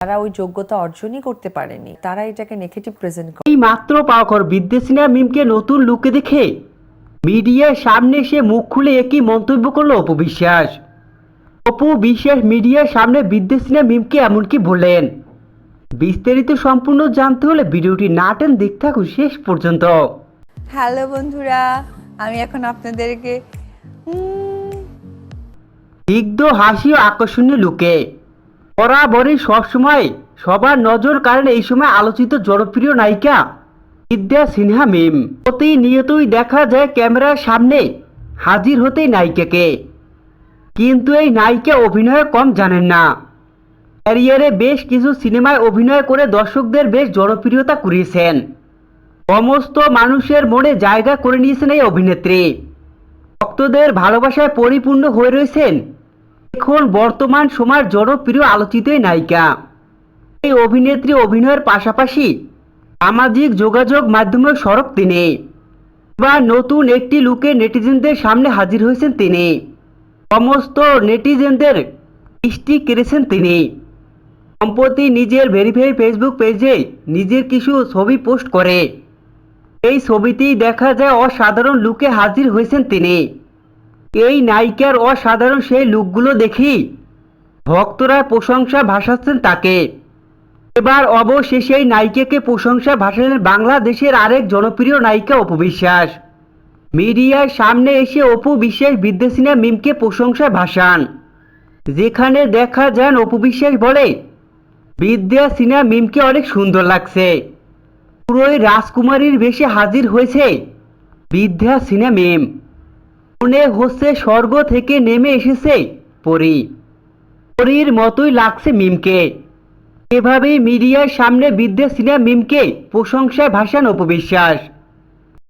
তারা ওই যোগ্যতা অর্জনই করতে পারেনি। তারা এটাকে নেগেটিভ প্রেজেন্ট করে এই মাত্র পাওয়া খবর বিদ্বেষিনা মিমকে নতুন লুকে দেখে মিডিয়ার সামনে এসে মুখ খুলে একই মন্তব্য করল অপু বিশ্বাস। অপু বিশ্বাস মিডিয়ার সামনে বিদ্বেষিনা মিমকে এমনকি বললেন বিস্তারিত সম্পূর্ণ জানতে হলে ভিডিওটি না টেন দেখতে থাকুন শেষ পর্যন্ত। হ্যালো বন্ধুরা আমি এখন আপনাদেরকে স্নিগ্ধ হাসি ও আকর্ষণীয় লুকে বরাবরই সবসময় সবার নজর কারণ এই সময় আলোচিত জনপ্রিয় নায়িকা বিদ্যা সিনহা মিম প্রতিনিয়তই দেখা যায় ক্যামেরার সামনে হাজির হতেই নায়িকাকে। কিন্তু এই নায়িকা অভিনয় কম জানেন না। ক্যারিয়ারে বেশ কিছু সিনেমায় অভিনয় করে দর্শকদের বেশ জনপ্রিয়তা কুড়িয়েছেন। সমস্ত মানুষের মনে জায়গা করে নিয়েছেন এই অভিনেত্রী। ভক্তদের ভালোবাসায় পরিপূর্ণ হয়ে রয়েছেন এখন বর্তমান সময়ের জনপ্রিয় আলোচিত নায়িকা। এই অভিনেত্রী অভিনয়ের পাশাপাশি সামাজিক যোগাযোগ মাধ্যমে সরব তিনি। বা নতুন একটি লুকে নেটিজেনদের সামনে হাজির হয়েছেন তিনি। সমস্ত নেটিজেনদের দৃষ্টি কেড়েছেন তিনি। সম্প্রতি নিজের ভেরিফাই ফেসবুক পেজে নিজের কিছু ছবি পোস্ট করে। এই ছবিতেই দেখা যায় অসাধারণ লুকে হাজির হয়েছেন তিনি। এই নায়িকার অসাধারণ সেই লুকগুলো দেখি। ভক্তরা প্রশংসা ভাসাচ্ছেন তাকে। এবার অবশেষে এই নায়িকাকে প্রশংসা ভাসালেন বাংলাদেশের আরেক জনপ্রিয় নায়িকা অপু বিশ্বাস। মিডিয়ার সামনে এসে অপু বিশ্বাস বিদ্যাসিনা মিমকে প্রশংসা ভাসান। যেখানে দেখা যান অপু বিশ্বাস বলে, বিদ্যা সিনহা মিমকে অনেক সুন্দর লাগছে। পুরোই রাজকুমারীর বেশে হাজির হয়েছে বিদ্যা সিনহা মিম। মনে হচ্ছে স্বর্গ থেকে নেমে এসেছে পরি। পরীর মতোই লাগছে মিমকে। এভাবেই মিডিয়ার সামনে বিদ্বেষ সিনেমা মিমকে প্রশংসায় ভাসান অপবিশ্বাস।